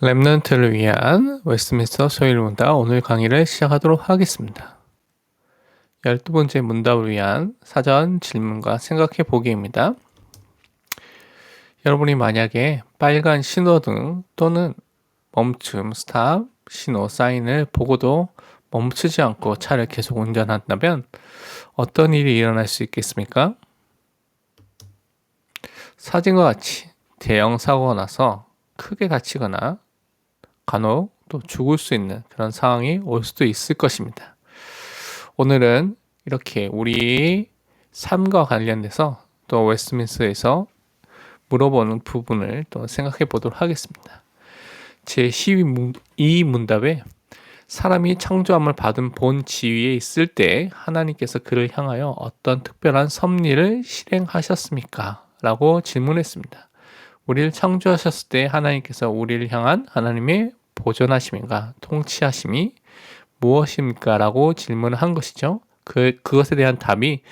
랩넌트를 위한 웨스트민스터 소일 문답 오늘 강의를 시작하도록 하겠습니다. 12번째 문답을 위한 사전 질문과 생각해 보기입니다. 여러분이 만약에 빨간 신호등 또는 멈춤, 스탑, 신호, 사인을 보고도 멈추지 않고 차를 계속 운전한다면 어떤 일이 일어날 수 있겠습니까? 사진과 같이 대형 사고가 나서 크게 다치거나 간혹 또 죽을 수 있는 그런 상황이 올 수도 있을 것입니다. 오늘은 이렇게 우리 삶과 관련돼서 또 웨스트민스에서 물어보는 부분을 또 생각해 보도록 하겠습니다. 제 12 문답에 사람이 창조함을 받은 본 지위에 있을 때 하나님께서 그를 향하여 어떤 특별한 섭리를 실행하셨습니까? 라고 질문했습니다. 우리를 창조하셨을 때 하나님께서 우리를 향한 하나님의 보존하심인가 통치하심이 무엇입니까? 라고 질문을 한 것이죠. 그, 그것에 대한 답이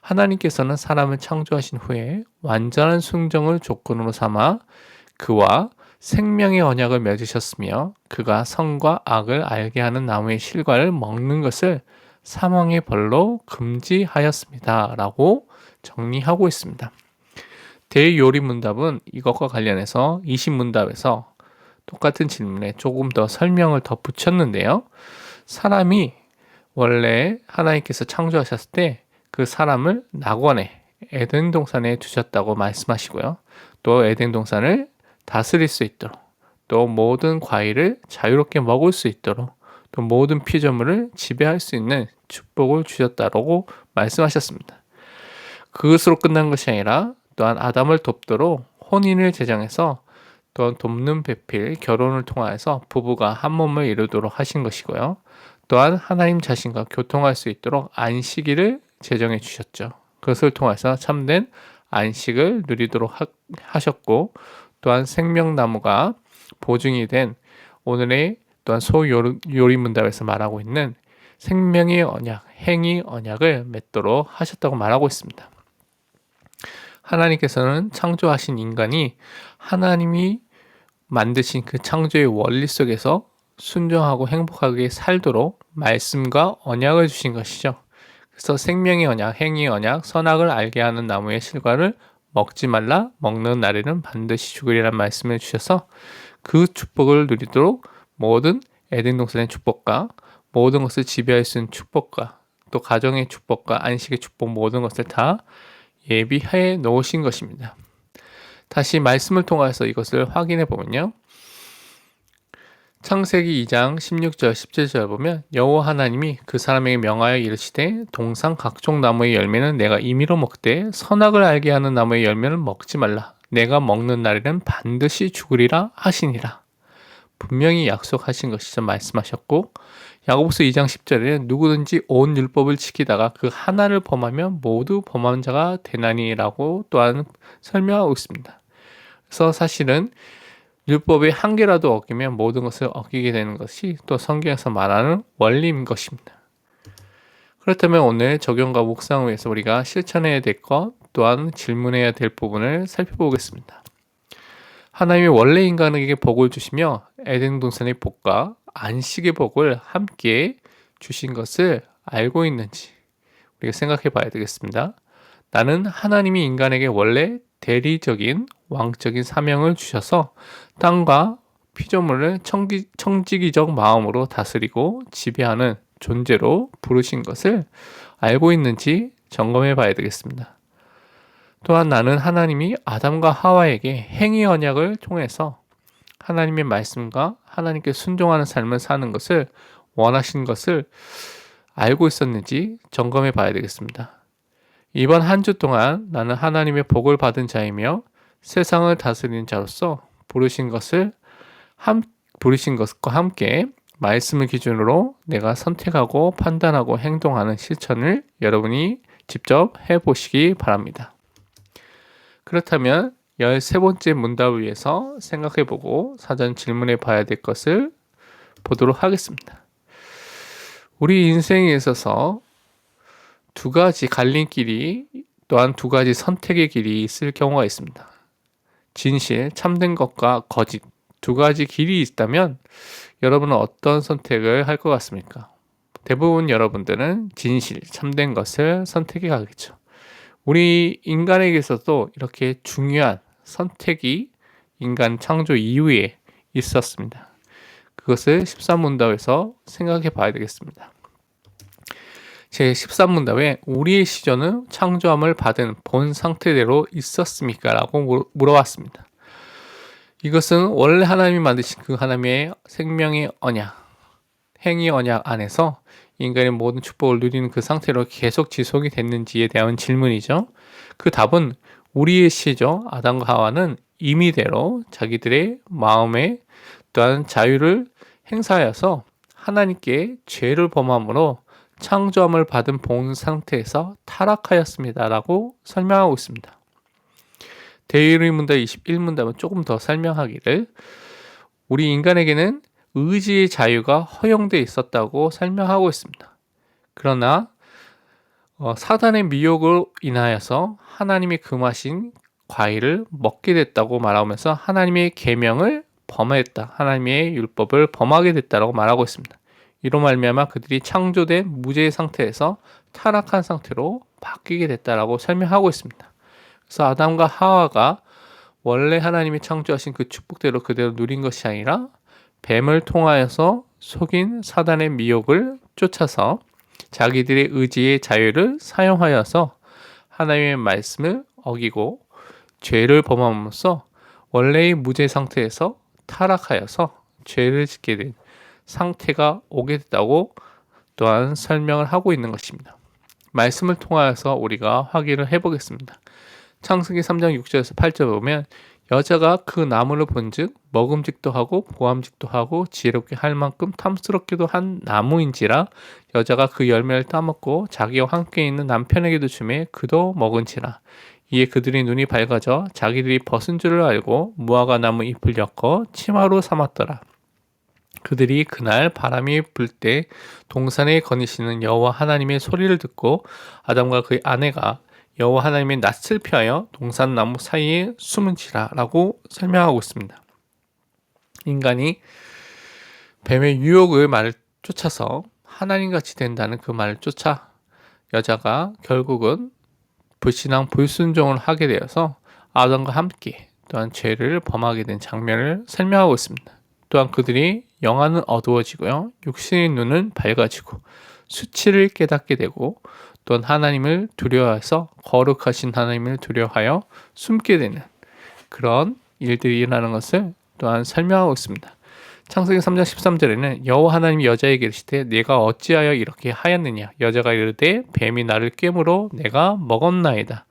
하나님께서는 사람을 창조하신 후에 완전한 순정을 조건으로 삼아 그와 생명의 언약을 맺으셨으며 그가 선과 악을 알게 하는 나무의 실과를 먹는 것을 사망의 벌로 금지하였습니다. 라고 정리하고 있습니다. 대요리 문답은 이것과 관련해서 20문답에서 똑같은 질문에 조금 더 설명을 더 붙였는데요. 사람이 원래 하나님께서 창조하셨을 때 그 사람을 낙원에 에덴 동산에 두셨다고 말씀하시고요. 또 에덴 동산을 다스릴 수 있도록 또 모든 과일을 자유롭게 먹을 수 있도록 또 모든 피조물을 지배할 수 있는 축복을 주셨다고 말씀하셨습니다. 그것으로 끝난 것이 아니라 또한 아담을 돕도록 혼인을 제정해서 또한 돕는 배필 결혼을 통하여서 부부가 한 몸을 이루도록 하신 것이고요. 또한 하나님 자신과 교통할 수 있도록 안식일을 제정해 주셨죠. 그것을 통해서 참된 안식을 누리도록 하, 셨고 또한 생명나무가 보증이 된 오늘의 또한 소요리 문답에서 말하고 있는 생명의 언약, 행위 언약을 맺도록 하셨다고 말하고 있습니다. 하나님께서는 창조하신 인간이 하나님이 만드신 그 창조의 원리 속에서 순종하고 행복하게 살도록 말씀과 언약을 주신 것이죠. 그래서 생명의 언약, 행위 언약, 선악을 알게 하는 나무의 실과를 먹지 말라 먹는 날에는 반드시 죽으리란 말씀을 주셔서 그 축복을 누리도록 모든 에덴 동산의 축복과 모든 것을 지배할 수 있는 축복과 또 가정의 축복과 안식의 축복 모든 것을 다 예비해 놓으신 것입니다. 다시 말씀을 통해서 이것을 확인해 보면요. 창세기 2장 16절 17절 보면 여호와 하나님이 그 사람에게 명하여 이르시되 동상 각종 나무의 열매는 내가 임의로 먹되 선악을 알게 하는 나무의 열매는 먹지 말라 내가 먹는 날에는 반드시 죽으리라 하시니라 분명히 약속하신 것이죠 말씀하셨고 야고보서 2장 10절에 누구든지 온 율법을 지키다가 그 하나를 범하면 모두 범한 자가 되나니라고 또한 설명하고 있습니다. 그래서 사실은 율법의 한 개라도 어기면 모든 것을 어기게 되는 것이 또 성경에서 말하는 원리인 것입니다. 그렇다면 오늘 적용과 묵상을 위해서 우리가 실천해야 될 것 또한 질문해야 될 부분을 살펴보겠습니다. 하나님이 원래 인간에게 복을 주시며 에덴 동산의 복과 안식의 복을 함께 주신 것을 알고 있는지 우리가 생각해 봐야 되겠습니다. 나는 하나님이 인간에게 원래 대리적인 왕적인 사명을 주셔서 땅과 피조물을 청기, 청지기적 마음으로 다스리고 지배하는 존재로 부르신 것을 알고 있는지 점검해 봐야 되겠습니다. 또한 나는 하나님이 아담과 하와에게 행위 언약을 통해서 하나님의 말씀과 하나님께 순종하는 삶을 사는 것을 원하신 것을 알고 있었는지 점검해 봐야 되겠습니다. 이번 한 주 동안 나는 하나님의 복을 받은 자이며 세상을 다스리는 자로서 부르신 것을 함, 부르신 것과 함께 말씀을 기준으로 내가 선택하고 판단하고 행동하는 실천을 여러분이 직접 해 보시기 바랍니다. 그렇다면 13번째 문답을 위해서 생각해 보고 사전 질문해 봐야 될 것을 보도록 하겠습니다. 우리 인생에 있어서 두 가지 갈림길이 또한 두 가지 선택의 길이 있을 경우가 있습니다. 진실, 참된 것과 거짓 두 가지 길이 있다면 여러분은 어떤 선택을 할 것 같습니까? 대부분 여러분들은 진실, 참된 것을 선택해 가겠죠. 우리 인간에게서도 이렇게 중요한 선택이 인간 창조 이후에 있었습니다. 그것을 13문답에서 생각해 봐야 되겠습니다. 제 13문답에 우리의 시전은 창조함을 받은 본 상태대로 있었습니까? 라고 물어봤습니다. 이것은 원래 하나님이 만드신 그 하나님의 생명의 언약, 행위 언약 안에서 인간의 모든 축복을 누리는 그 상태로 계속 지속이 됐는지에 대한 질문이죠. 그 답은 우리의 시죠. 아담과 하와는 임의대로 자기들의 마음에 또한 자유를 행사하여서 하나님께 죄를 범함으로 창조함을 받은 본 상태에서 타락하였습니다라고 설명하고 있습니다. 대의의 문답 21문답은 조금 더 설명하기를 우리 인간에게는 의지의 자유가 허용되어 있었다고 설명하고 있습니다. 그러나 어, 사단의 미혹으로 인하여서 하나님이 금하신 과일을 먹게 됐다고 말하면서 하나님의 계명을 범했다. 하나님의 율법을 범하게 됐다라고 말하고 있습니다. 이로 말미암아 그들이 창조된 무죄의 상태에서 타락한 상태로 바뀌게 됐다라고 설명하고 있습니다. 그래서 아담과 하와가 원래 하나님이 창조하신 그 축복대로 그대로 누린 것이 아니라 뱀을 통하여서 속인 사단의 미혹을 쫓아서 자기들의 의지의 자유를 사용하여서 하나님의 말씀을 어기고 죄를 범함으로써 원래의 무죄 상태에서 타락하여서 죄를 짓게 된 상태가 오게 됐다고 또한 설명을 하고 있는 것입니다. 말씀을 통하여서 우리가 확인을 해보겠습니다. 창세기 3장 6절에서 8절 보면 여자가 그 나무를 본즉 먹음직도 하고 보암직도 하고 지혜롭게 할 만큼 탐스럽기도 한 나무인지라 여자가 그 열매를 따먹고 자기와 함께 있는 남편에게도 주매 그도 먹은지라 이에 그들의 눈이 밝아져 자기들이 벗은 줄을 알고 무화과 나무 잎을 엮어 치마로 삼았더라. 그들이 그날 바람이 불 때 동산에 거니시는 여호와 하나님의 소리를 듣고 아담과 그의 아내가 여호와 하나님의 낯을 피하여 동산 나무 사이에 숨은지라라고 설명하고 있습니다. 인간이 뱀의 유혹을 말을 쫓아서 하나님같이 된다는 그 말을 쫓아 여자가 결국은 불신앙 불순종을 하게 되어서 아담과 함께 또한 죄를 범하게 된 장면을 설명하고 있습니다. 또한 그들이 영화는 어두워지고요. 육신의 눈은 밝아지고 수치를 깨닫게 되고 또한 하나님을 두려워해서 거룩하신 하나님을 두려워하여 숨게 되는 그런 일들이 일어나는 것을 또한 설명하고 있습니다. 창세기 3장 13절에는 여호와 하나님이 여자에게 이르시되 내가 어찌하여 이렇게 하였느냐 여자가 이르되 뱀이 나를 깨물어 내가 먹었나이다.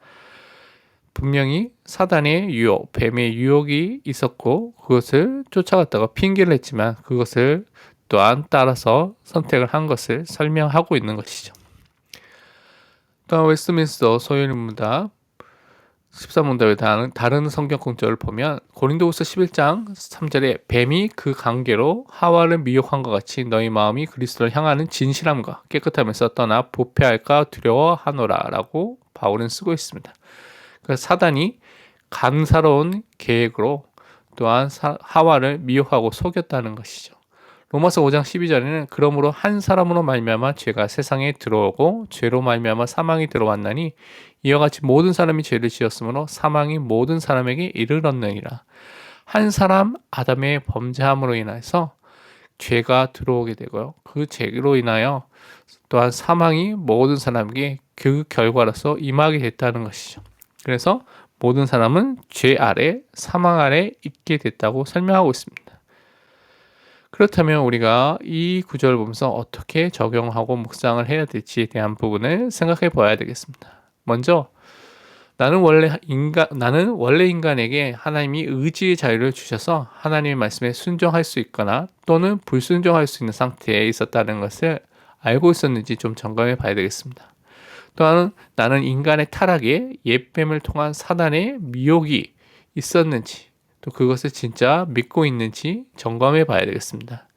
분명히 사단의 유혹, 뱀의 유혹이 있었고 그것을 쫓아갔다가 핑계를 했지만 그것을 또한 따라서 선택을 한 것을 설명하고 있는 것이죠. 또한 웨스트민스터 소유문답 13문답의 다른, 다른 성경 공절을 보면 고린도후서 11장 3절에 뱀이 그 관계로 하와를 미혹한 것 같이 너희 마음이 그리스도를 향하는 진실함과 깨끗함에서 떠나 부패할까 두려워하노라라고 바울은 쓰고 있습니다. 그 사단이 간사로운 계획으로 또한 사, 하와를 미혹하고 속였다는 것이죠. 로마서 5장 12절에는 그러므로 한 사람으로 말미암아 죄가 세상에 들어오고 죄로 말미암아 사망이 들어왔나니 이와 같이 모든 사람이 죄를 지었으므로 사망이 모든 사람에게 이르렀느니라. 한 사람 아담의 범죄함으로 인해서 죄가 들어오게 되고요. 그 죄로 인하여 또한 사망이 모든 사람에게 그 결과로서 임하게 됐다는 것이죠. 그래서 모든 사람은 죄 아래, 사망 아래 있게 됐다고 설명하고 있습니다. 그렇다면 우리가 이 구절을 보면서 어떻게 적용하고 묵상을 해야 될지에 대한 부분을 생각해 봐야 되겠습니다. 먼저 나는 원래 인간 나는 원래 인간에게 하나님이 의지의 자유를 주셔서 하나님의 말씀에 순종할 수 있거나 또는 불순종할 수 있는 상태에 있었다는 것을 알고 있었는지 좀 점검해 봐야 되겠습니다. 또한 나는 인간의 타락에 옛뱀을 통한 사단의 미혹이 있었는지 또 그것을 진짜 믿고 있는지 점검해 봐야 되겠습니다.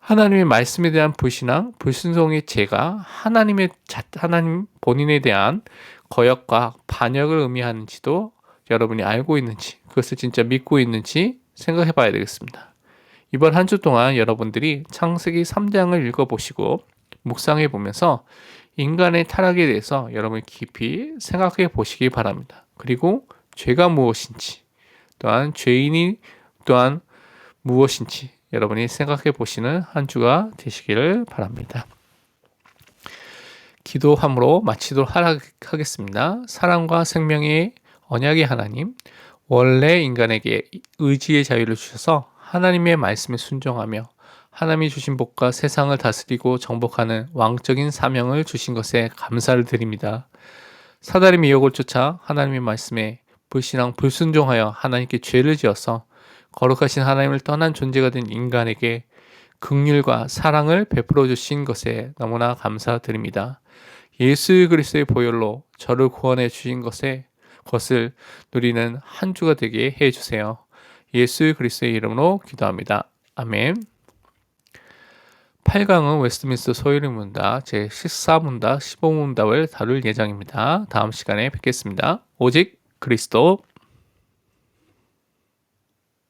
하나님의 말씀에 대한 불신앙, 불순종의 죄가 하나님의 자, 하나님 본인에 대한 거역과 반역을 의미하는지도 여러분이 알고 있는지, 그것을 진짜 믿고 있는지 생각해 봐야 되겠습니다. 이번 한 주 동안 여러분들이 창세기 3장을 읽어 보시고 묵상해 보면서 인간의 타락에 대해서 여러분 깊이 생각해 보시기 바랍니다. 그리고 죄가 무엇인지, 또한 죄인이 또한 무엇인지 여러분이 생각해 보시는 한 주가 되시기를 바랍니다. 기도함으로 마치도록 하겠습니다. 사랑과 생명의 언약의 하나님, 원래 인간에게 의지의 자유를 주셔서 하나님의 말씀에 순종하며 하나님이 주신 복과 세상을 다스리고 정복하는 왕적인 사명을 주신 것에 감사를 드립니다. 사다리 미혹을 쫓아 하나님의 말씀에 불신앙 불순종하여 하나님께 죄를 지어서 거룩하신 하나님을 떠난 존재가 된 인간에게 극률과 사랑을 베풀어 주신 것에 너무나 감사드립니다. 예수 그리스도의 보혈로 저를 구원해 주신 것에 것을 누리는 한 주가 되게 해 주세요. 예수 그리스도의 이름으로 기도합니다. 아멘. 8강은 웨스트민스터 소유리 문답 제 14문답 15문답을 다룰 예정입니다. 다음 시간에 뵙겠습니다. 오직 그리스도